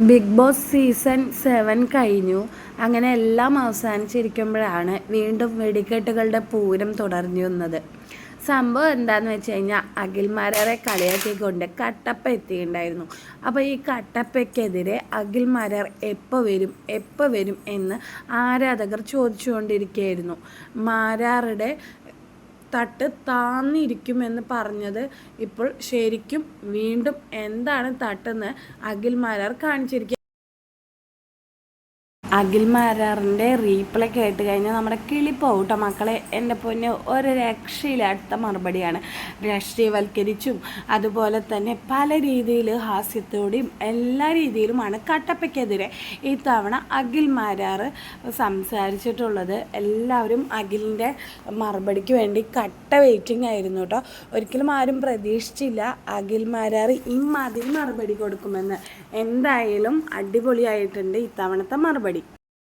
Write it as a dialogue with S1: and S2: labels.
S1: Big boss season seven കഴിഞ്ഞു. അങ്ങനെ എല്ലാം അവസാനിച്ചിരിക്കുമ്പോഴാണ് വീണ്ടും വെടിക്കെട്ടുകളുടെ പൂരം തുടർന്നു വന്നത്. സംഭവം എന്താന്ന് വെച്ച് കഴിഞ്ഞാൽ അഖിൽമാരെ കളിയാക്കിക്കൊണ്ട് കട്ടപ്പ എത്തിയിട്ടുണ്ടായിരുന്നു. അപ്പോൾ ഈ കട്ടപ്പയ്ക്കെതിരെ അഖിൽമാരർ എപ്പോൾ വരും എപ്പോൾ വരും എന്ന് ആരാധകർ ചോദിച്ചുകൊണ്ടിരിക്കുകയായിരുന്നു. മാരാറുടെ തട്ട് താന്നിരിക്കുമെന്ന് പറഞ്ഞത് ഇപ്പോൾ ശരിക്കും വീണ്ടും എന്താണ് തട്ടെന്ന് അഖിൽ മാരാർ കാണിച്ചിരിക്കുക അഖിൽ മാരാറിന്റെ റീപ്ലൈ കേട്ട് കഴിഞ്ഞാൽ നമ്മുടെ കിളി കേട്ടോ. മക്കളെ എന്റെ പൊന്ന് ഒരു രക്ഷയില്ലാത്ത മറുപടിയാണ്. രാഷ്ട്രീയവൽക്കരിച്ചും അതുപോലെ തന്നെ പല രീതിയിൽ ഹാസ്യത്തോടെയും എല്ലാ രീതിയിലുമാണ് കട്ടപ്പയ്ക്കെതിരെ തവണ അഖിൽ മാരാർ സംസാരിച്ചിട്ടുള്ളത്. എല്ലാവരും അഖിലിന്റെ മറുപടിക്ക് വേണ്ടി കട്ട വെയിറ്റിംഗ് ആയിരുന്നു കേട്ടോ. ഒരിക്കലും ആരും പ്രതീക്ഷിച്ചില്ല അഖിൽ മാരാറ് ഇമ്മാതിരി മറുപടി കൊടുക്കുമെന്ന്. എന്തായാലും അടിപൊളിയായിട്ടുണ്ട് ഇത്തവണത്തെ മറുപടി.